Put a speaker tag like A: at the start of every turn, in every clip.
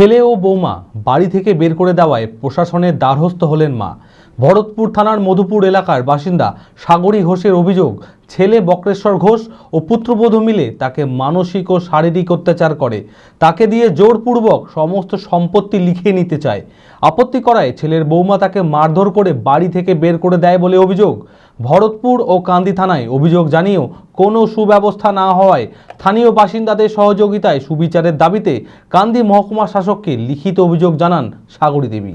A: ছেলে ও বৌমা বাড়ি থেকে বের করে দেওয়ায় প্রশাসনের দ্বারস্থ হলেন মা। ভরতপুর থানার মধুপুর এলাকার বাসিন্দা সাগরী ঘোষের অভিযোগ, ছেলে বক্রেশ্বর ঘোষ ও পুত্রবধূ মিলে তাকে মানসিক ও শারীরিক অত্যাচার করে। তাকে দিয়ে জোরপূর্বক সমস্ত সম্পত্তি লিখে নিতে চায়। আপত্তি করায় ছেলের বৌমা তাকে মারধর করে বাড়ি থেকে বের করে দেয় বলে অভিযোগ। ভরতপুর ও কান্দি থানায় অভিযোগ জানিয়েও কোনো সুব্যবস্থা না হওয়ায় স্থানীয় বাসিন্দাদের সহযোগিতায় সুবিচারের দাবিতে কান্দি মহকুমা শাসককে লিখিত অভিযোগ জানান সাগরী দেবী।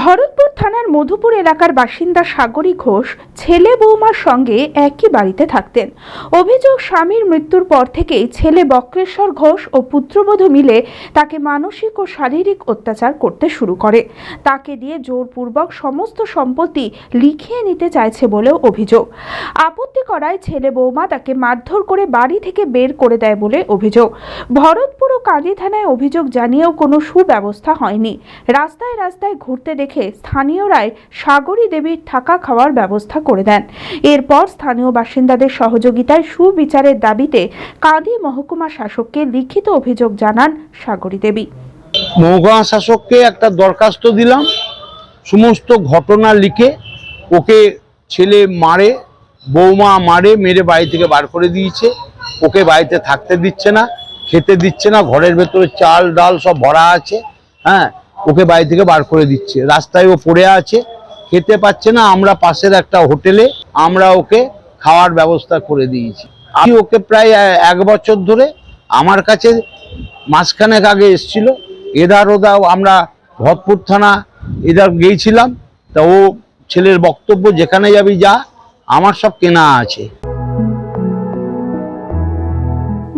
B: Bharatpur থানার মধুপুর এলাকার বাসিন্দা সাগরী ঘোষ ছেলে বৌমার সঙ্গে একই বাড়িতে থাকতেন। অভিযোগ স্বামীর মৃত্যুর পর থেকেই ছেলে বক্রেশ্বর ঘোষ ও পুত্রবধূ মিলে তাকে মানসিক ও শারীরিক অত্যাচার করতে শুরু করে। তাকে দিয়ে জোরপূর্বক সমস্ত সম্পত্তি লিখিয়ে নিতে চাইছে বলেও অভিযোগ। আপত্তি করায় ছেলে বৌমা তাকে মারধর করে বাড়ি থেকে বের করে দেয় বলে অভিযোগ। ভরতপুর ও কাঁদি থানায় অভিযোগ জানিয়েও কোনো সুব্যবস্থা হয়নি। রাস্তায় রাস্তায় ঘুরতে দেখে স্থানীয়রাই সাগরী দেবীর থাকা খাওয়ার ব্যবস্থা করে দেন। এরপর স্থানীয় বাসিন্দাদের সহযোগিতায় সুবিচারের দাবিতে কাঁদি মহকুমা শাসককে লিখিত অভিযোগ জানান সাগরী দেবী।
C: মহকুমা শাসককে একটা দরখাস্ত দিলাম, সমস্ত ঘটনা লিখে ওকে ছেলে মারে, বৌমা মারে, মেরে বাড়ি থেকে বার করে দিয়েছে। ওকে বাড়িতে থাকতে দিচ্ছে না, খেতে দিচ্ছে না, ঘরের ভেতরে চাল ডাল সব ভরা আছে হ্যাঁ। ওকে বাড়ি থেকে বার করে দিচ্ছে। রাস্তায় ও পড়ে আছে, খেতে পাচ্ছে না, আমরা পাশের একটা হোটেলে, আমরা ওকে খাওয়ার ব্যবস্থা করে দিয়েছি। আমি ওকে প্রায় এক বছর ধরে আমার কাছে মাসখানেক আগে এসছিল। এদার ওদাও আমরা ভরতপুর থানা এদার গিয়েছিলাম। তা ও ছেলের বক্তব্য, যেখানে যাবি যা, আমার সব কেনা আছে।